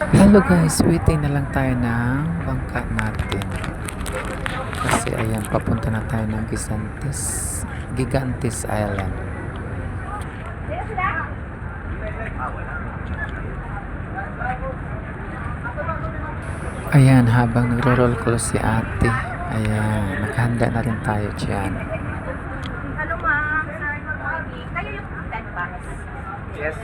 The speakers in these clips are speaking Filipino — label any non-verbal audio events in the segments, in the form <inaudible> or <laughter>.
Hello guys, waiting na lang tayo ng bangka natin. Kasi ayan, papunta na tayo ng Gigantes, Gigantes Island. Ayan, habang nagro-roll call si ate, ayan, naghanda na rin tayo dyan. Hello ma'am, sir, good morning. Kayo yung tent box? Yes.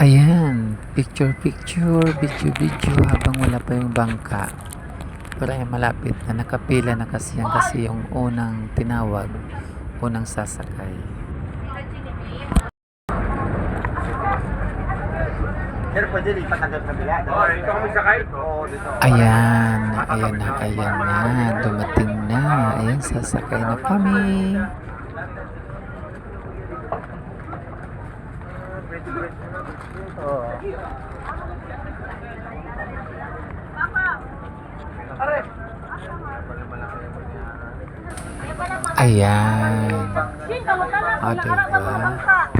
Ayan, picture picture, video video habang wala pa yung bangka. Pero ay malapit na nakapila na kasi yan kasi yung unang tinawag, unang sasakay. Sir, pwede lipat hanggang kabila. Oo, dito kami sakay. Oo, dito. Ayan, ayan na, ayan na, dumating na. Ayan, sasakay na kami. Oo. Ayan. Nakarap diba?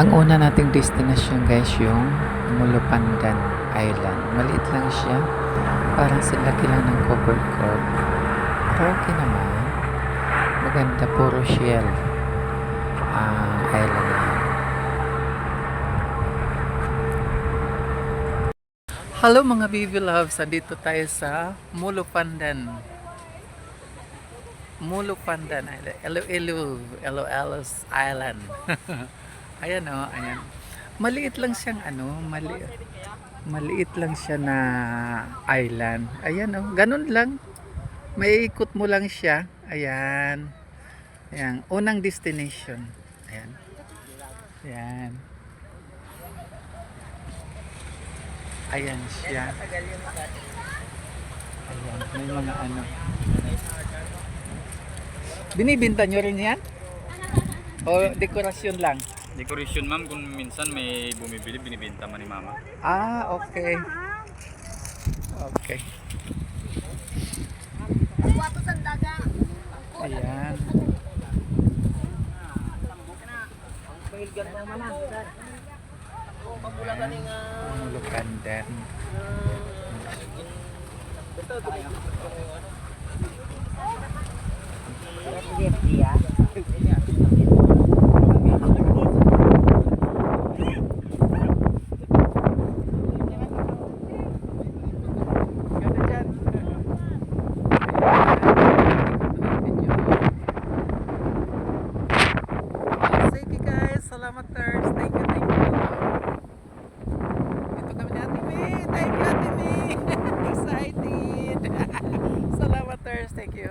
Ang una nating destination guys yung Mulupandan Island. Maliit lang siya. Parang silaki lang ng covered court. Okay naman. Maganda. Puro shell. Ang island na. Hello mga baby loves. Andito tayo sa Mulupandan. Mulupandan Island. Elo-elo. Elo-elos Island. <laughs> ayan o, ayan. Maliit lang siyang ano, maliit. Maliit lang siya na island. Ayan o, ganun lang. May ikot mo lang siya. Ayan. Ayan, unang destination. Ayan. Ayan. Ayan siya. Ayan, may mga ano. Binibinta nyo rin yan? O dekorasyon lang? Decoration ma'am, kung minsan may bumibili, binibenta man ni mama. Ah, okay. Okay. Ayan. Mulukandan. Ganda dyan. Sige guys, salamat Ters. Thank you, thank you. Dito kami ni Ate May. Thank you, Ate May. Excited. salamat Ters. Thank you.